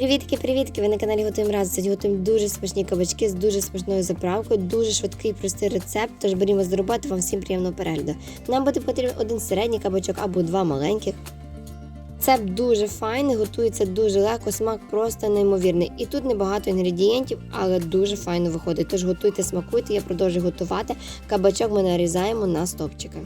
Привітки, привітки! Ви на каналі Готуємо раз. Сьогодні готуємо дуже смачні кабачки з дуже смачною заправкою, дуже швидкий простий рецепт. Тож берімо з вам всім приємного перегляду. Нам буде потрібен один середній кабачок або два маленьких. Рецепт дуже файний, готується дуже легко, смак просто неймовірний. І тут небагато інгредієнтів, але дуже файно виходить. Тож готуйте, смакуйте, я продовжую готувати. Кабачок ми нарізаємо на стопчики.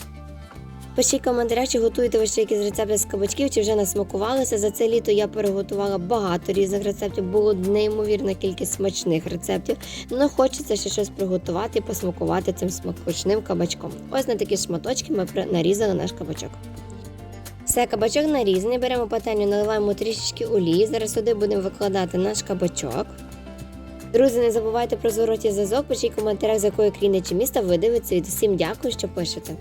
Пишіть в коментарях, чи готуєте ви ще якісь рецепти з кабачків, чи вже насмакувалися. За це літо я переготувала багато різних рецептів. Було неймовірна кількість смачних рецептів. Ну хочеться ще щось приготувати і посмакувати цим смачним кабачком. Ось на такі шматочки ми нарізали наш кабачок. Все, кабачок нарізаний. Беремо пательню, наливаємо трішечки олії. Зараз сюди будемо викладати наш кабачок. Друзі, не забувайте про зворотній зв'язок. Пишіть в коментарях, з якої країни чи міста ви дивитеся. І всім дякую, що пишете.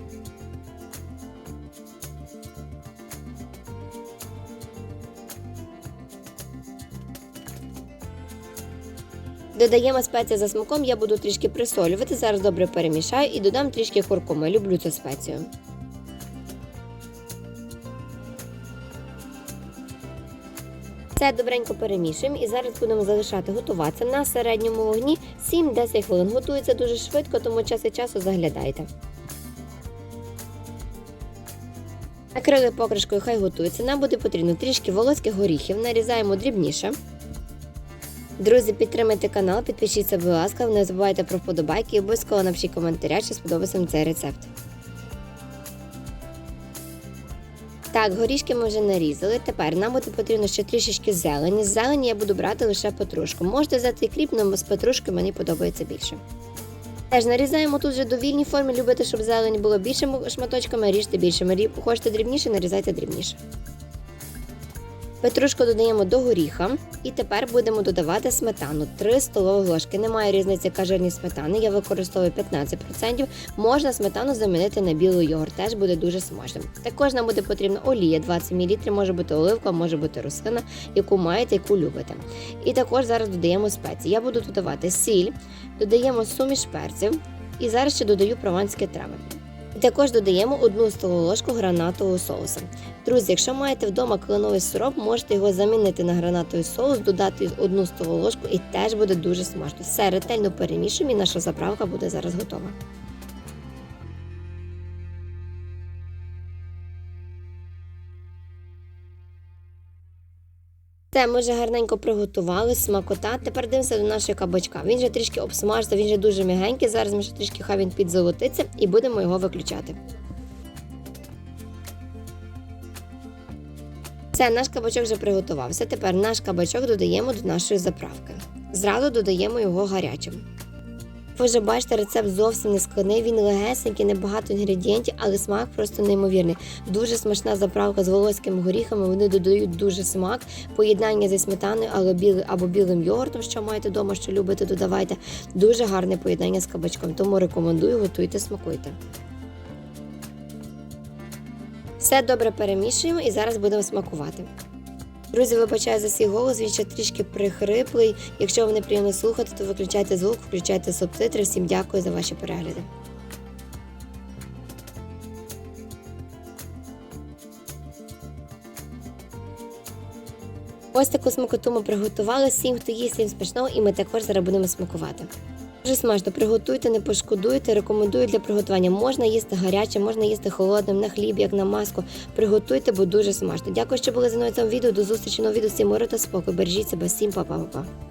Додаємо спеції за смаком, я буду трішки присолювати. Зараз добре перемішаю і додам трішки куркуми. Люблю цю спецію. Все добренько перемішуємо і зараз будемо залишати готуватися на середньому вогні 7-10 хвилин. Готується дуже швидко, тому час від часу заглядайте. Накрили покришкою, хай готується. Нам буде потрібно трішки волоських горіхів, нарізаємо дрібніше. Друзі, підтримайте канал, підпишіться, будь ласка, не забувайте про вподобайки і обов'язково напишіть коментаря, чи сподобався вам цей рецепт. Так, горішки ми вже нарізали. Тепер нам буде потрібно ще трішечки зелені. Зелені я буду брати лише петрушку. Можете взяти кріп, але з петрушки мені подобається більше. Теж нарізаємо тут вже довільній формі. Любите, щоб зелені було більшими шматочками, ріжте більшими. Хочете дрібніше, нарізайте дрібніше. Петрушку додаємо до горіха. І тепер будемо додавати сметану 3 столові ложки. Немає різниці, яка жирність сметани. Я використовую 15%. Можна сметану замінити на білий йогурт, теж буде дуже смачним. Також нам буде потрібна олія 20 мл, може бути оливка, може бути рослина, яку маєте, яку любите. І також зараз додаємо спеції. Я буду додавати сіль, додаємо суміш перців і зараз ще додаю прованські трави. І також додаємо одну столову ложку гранатового соусу. Друзі, якщо маєте вдома кленовий сироп, можете його замінити на гранатовий соус, додати одну столову ложку і теж буде дуже смачно. Все ретельно перемішуємо і наша заправка буде зараз готова. Все, ми вже гарненько приготували, смакота. Тепер дивимося до нашого кабачка. Він вже трішки обсмажився, він вже дуже м'ягенький. Зараз ми ще трішки хай він підзолотиться і будемо його виключати. Все, наш кабачок вже приготувався. Тепер наш кабачок додаємо до нашої заправки. Зразу додаємо його гарячим. Ви вже бачите, рецепт зовсім не складний, він легесенький, небагато інгредієнтів, але смак просто неймовірний. Дуже смачна заправка з волоськими горіхами. Вони додають дуже смак, поєднання зі сметаною, але білий або білим йогуртом, що маєте вдома, що любите, додавайте. Дуже гарне поєднання з кабачком. Тому рекомендую, готуйте, смакуйте. Все добре перемішуємо і зараз будемо смакувати. Друзі, вибачаю за свій голос, він ще трішки прихриплий. Якщо вам неприємно слухати, то виключайте звук, включайте субтитри. Всім дякую за ваші перегляди. Ось таку смакоту ми приготували. Всім, хто їсть, всім смачного, і ми також зараз будемо смакувати. Дуже смачно приготуйте, не пошкодуйте. Рекомендую для приготування. Можна їсти гаряче, можна їсти холодним, на хліб, як на маску. Приготуйте, бо дуже смачно. Дякую, що були зі мною в відео. До зустрічі на відео. Всім миру та спокою. Бережіть себе, всім па-па-па-па.